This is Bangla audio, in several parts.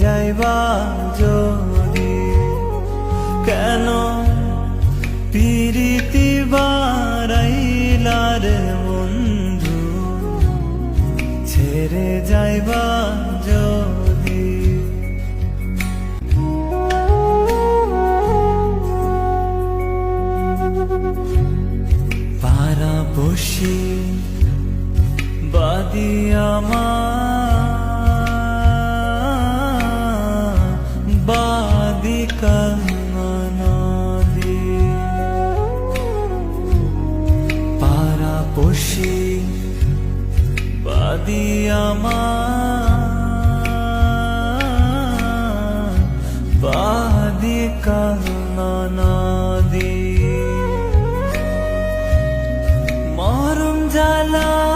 যাইবা যদি কেন পিরিতি বারাইলার বন্ধু? ছেড়ে যাইবা যদি। পারা বসি বাদিয়ামা বাদিকা বাদিয়ামা বাদিকা নদী মরম জলাশয়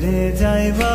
ছেড়ে যাইবা